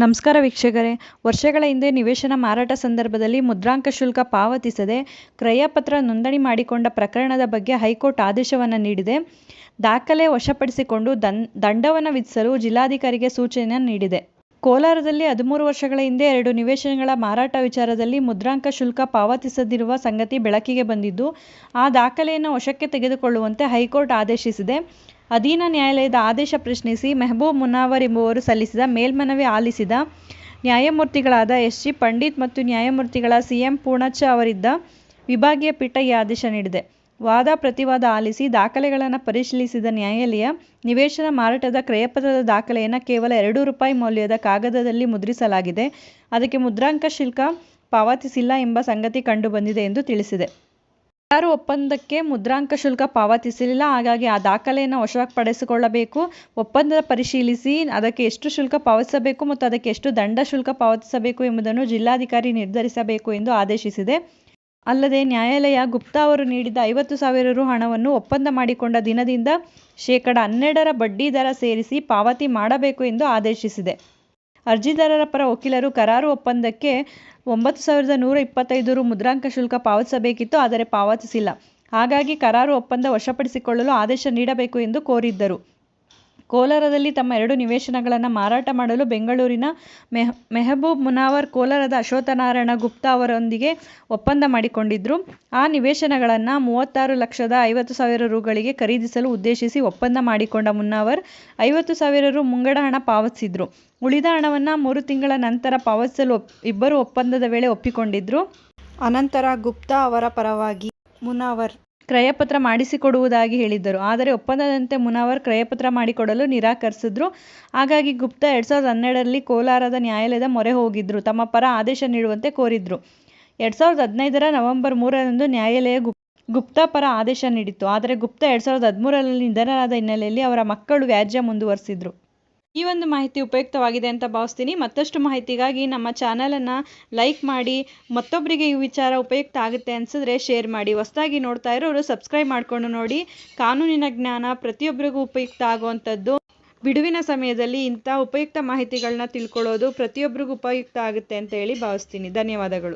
ನಮಸ್ಕಾರ ವೀಕ್ಷಕರೇ. ವರ್ಷಗಳ ಹಿಂದೆ ನಿವೇಶನ ಮಾರಾಟ ಸಂದರ್ಭದಲ್ಲಿ ಮುದ್ರಾಂಕ ಶುಲ್ಕ ಪಾವತಿಸದೆ ಕ್ರಯಪತ್ರ ನೋಂದಣಿ ಮಾಡಿಕೊಂಡ ಪ್ರಕರಣದ ಬಗ್ಗೆ ಹೈಕೋರ್ಟ್ ಆದೇಶವನ್ನು ನೀಡಿದೆ. ದಾಖಲೆ ವಶಪಡಿಸಿಕೊಂಡು ದನ್ ದಂಡವನ್ನು ವಿಧಿಸಲು ಜಿಲ್ಲಾಧಿಕಾರಿಗೆ ಸೂಚನೆ ನೀಡಿದೆ. ಕೋಲಾರದಲ್ಲಿ ಹದಿಮೂರು ವರ್ಷಗಳ ಹಿಂದೆ ಎರಡು ನಿವೇಶನಗಳ ಮಾರಾಟ ವಿಚಾರದಲ್ಲಿ ಮುದ್ರಾಂಕ ಶುಲ್ಕ ಪಾವತಿಸದಿರುವ ಸಂಗತಿ ಬೆಳಕಿಗೆ ಬಂದಿದ್ದು, ಆ ದಾಖಲೆಯನ್ನು ವಶಕ್ಕೆ ತೆಗೆದುಕೊಳ್ಳುವಂತೆ ಹೈಕೋರ್ಟ್ ಆದೇಶಿಸಿದೆ. ಅಧೀನ ನ್ಯಾಯಾಲಯದ ಆದೇಶ ಪ್ರಶ್ನಿಸಿ ಮೆಹಬೂಬ್ ಮುನಾವರ್ ಎಂಬುವರು ಸಲ್ಲಿಸಿದ ಮೇಲ್ಮನವಿ ಆಲಿಸಿದ ನ್ಯಾಯಮೂರ್ತಿಗಳಾದ ಎಸ್ ಜಿ ಪಂಡಿತ್ ಮತ್ತು ನ್ಯಾಯಮೂರ್ತಿಗಳ ಸಿ ಎಂ ಪೂರ್ಣಚ್ಚ ಅವರಿದ್ದ ವಿಭಾಗೀಯ ಪೀಠ ಈ ಆದೇಶ ನೀಡಿದೆ. ವಾದ ಪ್ರತಿವಾದ ಆಲಿಸಿ ದಾಖಲೆಗಳನ್ನು ಪರಿಶೀಲಿಸಿದ ನ್ಯಾಯಾಲಯ ನಿವೇಶನ ಮಾರಾಟದ ಕ್ರಯಪತ್ರದ ದಾಖಲೆಯನ್ನು ಕೇವಲ ಎರಡು ರೂಪಾಯಿ ಮೌಲ್ಯದ ಕಾಗದದಲ್ಲಿ ಮುದ್ರಿಸಲಾಗಿದೆ. ಅದಕ್ಕೆ ಮುದ್ರಾಂಕ ಶುಲ್ಕ ಪಾವತಿಸಿಲ್ಲ ಎಂಬ ಸಂಗತಿ ಕಂಡುಬಂದಿದೆ ಎಂದು ತಿಳಿಸಿದೆ. ಕರಾರು ಒಪ್ಪಂದಕ್ಕೆ ಮುದ್ರಾಂಕ ಶುಲ್ಕ ಪಾವತಿಸಲಿಲ್ಲ, ಹಾಗಾಗಿ ಆ ದಾಖಲೆಯನ್ನು ವಶಪಡಿಸಿಕೊಳ್ಳಬೇಕು. ಒಪ್ಪಂದ ಪರಿಶೀಲಿಸಿ, ಅದಕ್ಕೆ ಎಷ್ಟು ಶುಲ್ಕ ಪಾವತಿಸಬೇಕು ಮತ್ತು ಅದಕ್ಕೆ ಎಷ್ಟು ದಂಡ ಶುಲ್ಕ ಪಾವತಿಸಬೇಕು ಎಂಬುದನ್ನು ಜಿಲ್ಲಾಧಿಕಾರಿ ನಿರ್ಧರಿಸಬೇಕು ಎಂದು ಆದೇಶಿಸಿದೆ. ಅಲ್ಲದೆ ನ್ಯಾಯಾಲಯ ಗುಪ್ತಾ ಅವರು ನೀಡಿದ ಐವತ್ತು ಸಾವಿರ ರು ಹಣವನ್ನು ಒಪ್ಪಂದ ಮಾಡಿಕೊಂಡ ದಿನದಿಂದ ಶೇಕಡ ಹನ್ನೆರಡರ ಬಡ್ಡಿ ದರ ಸೇರಿಸಿ ಪಾವತಿ ಮಾಡಬೇಕು ಎಂದು ಆದೇಶಿಸಿದೆ. ಅರ್ಜಿದಾರರ ಪರ ವಕೀಲರು ಕರಾರು ಒಪ್ಪಂದಕ್ಕೆ ಒಂಬತ್ತು ಸಾವಿರದ ನೂರ ಇಪ್ಪತ್ತೈದು ರು ಮುದ್ರಾಂಕ ಶುಲ್ಕ ಪಾವತಿಸಬೇಕಿತ್ತು, ಆದರೆ ಪಾವತಿಸಿಲ್ಲ. ಹಾಗಾಗಿ ಕರಾರು ಒಪ್ಪಂದ ವಶಪಡಿಸಿಕೊಳ್ಳಲು ಆದೇಶ ನೀಡಬೇಕು ಎಂದು ಕೋರಿದ್ದರು. ಕೋಲಾರದಲ್ಲಿ ತಮ್ಮ ಎರಡು ನಿವೇಶನಗಳನ್ನು ಮಾರಾಟ ಮಾಡಲು ಬೆಂಗಳೂರಿನ ಮೆಹ್, ಮೆಹಬೂಬ್ ಮುನಾವರ್ ಕೋಲಾರದ ಅಶ್ವತ್ಥನಾರಾಯಣ ಗುಪ್ತಾ ಅವರೊಂದಿಗೆ ಒಪ್ಪಂದ ಮಾಡಿಕೊಂಡಿದ್ರು. ಆ ನಿವೇಶನಗಳನ್ನು ಮೂವತ್ತಾರು ಲಕ್ಷದ ಐವತ್ತು ಸಾವಿರ ರುಗಳಿಗೆ ಖರೀದಿಸಲು ಉದ್ದೇಶಿಸಿ ಒಪ್ಪಂದ ಮಾಡಿಕೊಂಡ ಮುನಾವರ್ ಐವತ್ತು ಸಾವಿರ ರು ಮುಂಗಡ ಹಣ ಪಾವತಿಸಿದ್ರು. ಉಳಿದ ಹಣವನ್ನು ಮೂರು ತಿಂಗಳ ನಂತರ ಪಾವತಿಸಲು ಇಬ್ಬರು ಒಪ್ಪಂದದ ವೇಳೆ ಒಪ್ಪಿಕೊಂಡಿದ್ರು. ಅನಂತರ ಗುಪ್ತಾ ಅವರ ಪರವಾಗಿ ಮುನಾವರ್ ಕ್ರಯಪತ್ರ ಮಾಡಿಸಿಕೊಡುವುದಾಗಿ ಹೇಳಿದ್ದರು. ಆದರೆ ಒಪ್ಪಂದದಂತೆ ಮುನಾವರ್ ಕ್ರಯಪತ್ರ ಮಾಡಿಕೊಡಲು ನಿರಾಕರಿಸಿದ್ರು. ಹಾಗಾಗಿ ಗುಪ್ತಾ ಎರಡ್ ಸಾವಿರದ ಹನ್ನೆರಡರಲ್ಲಿ ಕೋಲಾರದ ನ್ಯಾಯಾಲಯದ ಮೊರೆ ಹೋಗಿದ್ರು. ತಮ್ಮ ಪರ ಆದೇಶ ನೀಡುವಂತೆ ಕೋರಿದ್ರು. ಎರಡ್ ಸಾವಿರದ ಹದಿನೈದರ ನವೆಂಬರ್ ಮೂರರಂದು ನ್ಯಾಯಾಲಯ ಗುಪ್, ಗುಪ್ತಾ ಪರ ಆದೇಶ ನೀಡಿತ್ತು. ಆದರೆ ಗುಪ್ತಾ ಎರಡ್ ಸಾವಿರದ ಹದಿಮೂರರಲ್ಲಿ ನಿಧನರಾದ ಹಿನ್ನೆಲೆಯಲ್ಲಿ ಅವರ ಮಕ್ಕಳು ವ್ಯಾಜ್ಯ ಮುಂದುವರೆಸಿದ್ರು. ಈ ಒಂದು ಮಾಹಿತಿ ಉಪಯುಕ್ತವಾಗಿದೆ ಅಂತ ಭಾವಿಸ್ತೀನಿ. ಮತ್ತಷ್ಟು ಮಾಹಿತಿಗಾಗಿ ನಮ್ಮ ಚಾನಲನ್ನು ಲೈಕ್ ಮಾಡಿ ಮತ್ತೊಬ್ಬರಿಗೆ ಈ ವಿಚಾರ ಉಪಯುಕ್ತ ಆಗುತ್ತೆ ಅನಿಸಿದ್ರೆ ಶೇರ್ ಮಾಡಿ. ಹೊಸದಾಗಿ ನೋಡ್ತಾ ಇರೋರು ಸಬ್ಸ್ಕ್ರೈಬ್ ಮಾಡಿಕೊಂಡು ನೋಡಿ. ಕಾನೂನಿನ ಜ್ಞಾನ ಪ್ರತಿಯೊಬ್ಬರಿಗೂ ಉಪಯುಕ್ತ ಆಗುವಂಥದ್ದು. ಬಿಡುವಿನ ಸಮಯದಲ್ಲಿ ಇಂಥ ಉಪಯುಕ್ತ ಮಾಹಿತಿಗಳನ್ನ ತಿಳ್ಕೊಳ್ಳೋದು ಪ್ರತಿಯೊಬ್ಬರಿಗೂ ಉಪಯುಕ್ತ ಆಗುತ್ತೆ ಅಂತ ಹೇಳಿ ಭಾವಿಸ್ತೀನಿ. ಧನ್ಯವಾದಗಳು.